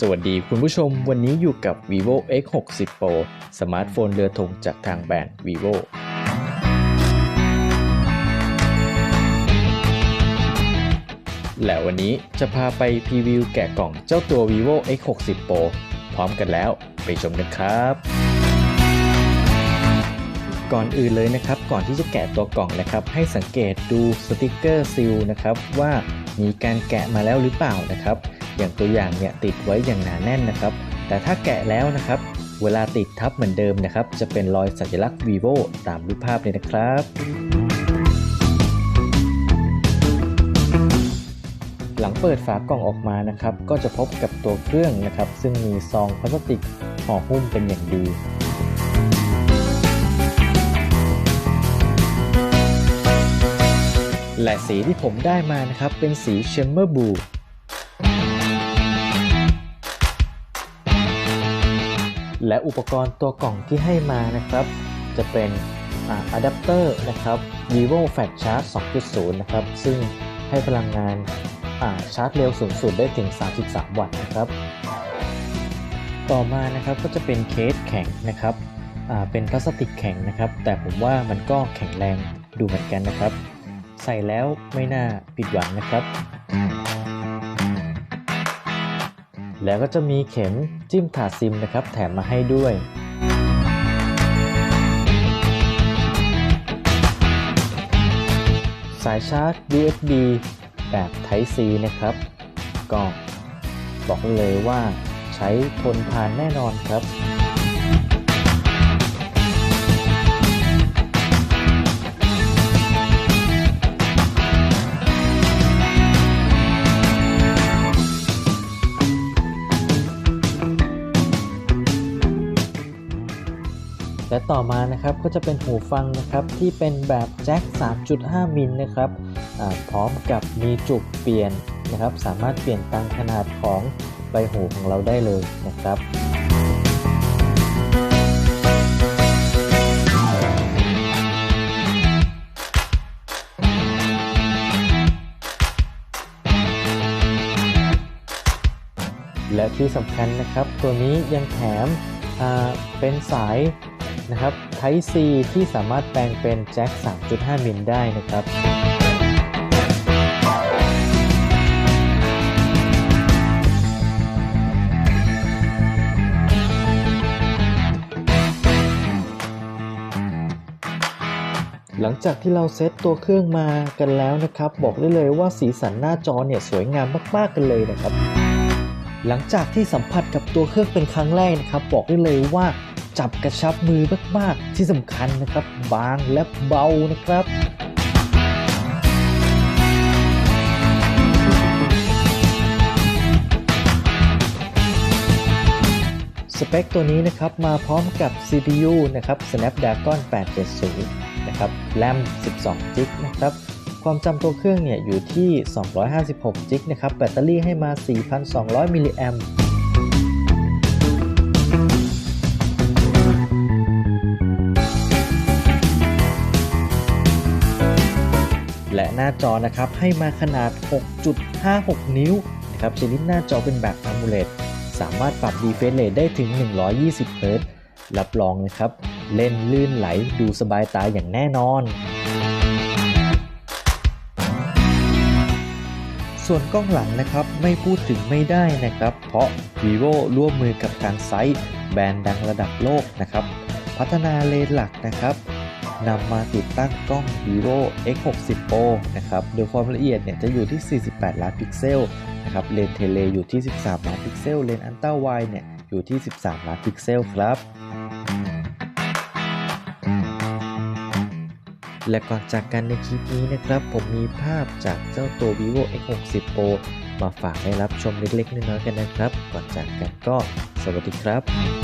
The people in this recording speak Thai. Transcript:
สวัสดีคุณผู้ชมวันนี้อยู่กับ vivo x 6 0 pro สมาร์ทโฟนเรือธงจากทางแบรนด์ vivo และวันนี้จะพาไปพรีวิวแกะกล่องเจ้าตัว vivo x 6 0 pro พร้อมกันแล้วไปชมกันครับก่อนอื่นเลยนะครับ ก่อนที่จะแกะตัวกล่องนะครับ ให้สังเกตดูสติกเกอร์ซีลนะครับว่ามีการแกะมาแล้วหรือเปล่านะครับ อย่างตัวอย่างเนี่ยติดไว้อย่างหนาแน่นนะครับ แต่ถ้าแกะแล้วนะครับ เวลาติดทับเหมือนเดิมนะครับ จะเป็นรอยสัญลักษณ์ vivo ตามรูปภาพเลยนะครับหลังเปิดฝากล่องออกมานะครับ ก็จะพบกับตัวเครื่องนะครับ ซึ่งมีซองพลาสติกห่อหุ้มเป็นอย่างดี และสีที่ผมได้มานะครับ เป็นสีเชมเมอร์บู และอุปกรณ์ตัวกล่องที่ให้มานะครับ จะเป็นอะแดปเตอร์นะครับ vivo fast charge 2.0 นะครับ ซึ่งให้พลังงานชาร์จเร็วสูงสุดได้ถึง 33 วัตต์นะครับ ต่อมานะครับก็จะเป็นเคสแข็งนะครับเป็นพลาสติกแข็งนะครับ แต่ผมว่ามันก็แข็งแรงดูเหมือนกันนะครับ ใส่แล้วไม่น่าผิดหวังนะครับ แล้วก็จะมีเข็มจิ้มถาดซิมนะครับแถมมาให้ด้วย สายชาร์จ USB แบบ Type C นะครับก็บอกเลยว่าใช้ทนทานแน่นอนครับ และต่อมานะครับก็จะเป็นหูฟังนะครับที่เป็นแบบแจ็ค 3.5 มิลนะครับพร้อมกับมีจุกเปลี่ยนนะครับ สามารถเปลี่ยนตามขนาดของใบหูของเราได้เลยนะครับและที่สำคัญนะครับ ตัวนี้ยังแถมเป็นสาย นะครับ Type C ที่สามารถแปลงเป็นแจ็ค 3.5 มิลได้นะครับหลังจากที่เราเซตตัวเครื่องมากันแล้วนะครับ บอกได้เลยว่าสีสันหน้าจอเนี่ยสวยงามมาก ๆ กันเลยนะครับ หลังจากที่สัมผัสกับตัวเครื่องเป็นครั้งแรกนะครับ บอกได้เลยว่า จับกระชับมือมากๆ ที่สำคัญนะครับ บางและเบานะครับสเปคตัวนี้นะครับมาพร้อมกับ CPU นะครับ Snapdragon 870 นะครับ RAM 12 g b นะครับ ความจำตัวเครื่องเนี่ยอยู่ที่ 256 g b นะครับ แบตเตอรี่ให้มา 4,200 มิลลิแอมป์ หน้าจอนะครับให้มาขนาด 6.56 นิ้วนะครับชนิดหน้าจอเป็นแบบ AMOLED สามารถปรับ refresh rate ได้ถึง 120 Hz รับรองนะครับ เล่นลื่นไหลดูสบายตาอย่างแน่นอน ส่วนกล้องหลังนะครับไม่พูดถึงไม่ได้นะครับ เพราะ vivo ร่วมมือกับทางไซต์แบรนด์ดังระดับโลกนะครับ พัฒนาเลนหลักนะครับ นำมาติดตั้งกล้อง vivo x 6 0 pro นะครับ โดยความละเอียดเนี่ยจะอยู่ที่ 48 ล้านพิกเซลนะครับเลนเทเลอยู่ที่ 13 ล้านพิกเซล เลนอันต้าไวเนี่ยอยู่ที่ 13 ล้านพิกเซลครับและก่อนจากกันในคลิปนี้นะครับ ผมมีภาพจากเจ้าตัว vivo x 6 0 pro มาฝากให้รับชมเล็กๆน้อยๆกันนะครับ ก่อนจากกันก็สวัสดีครับ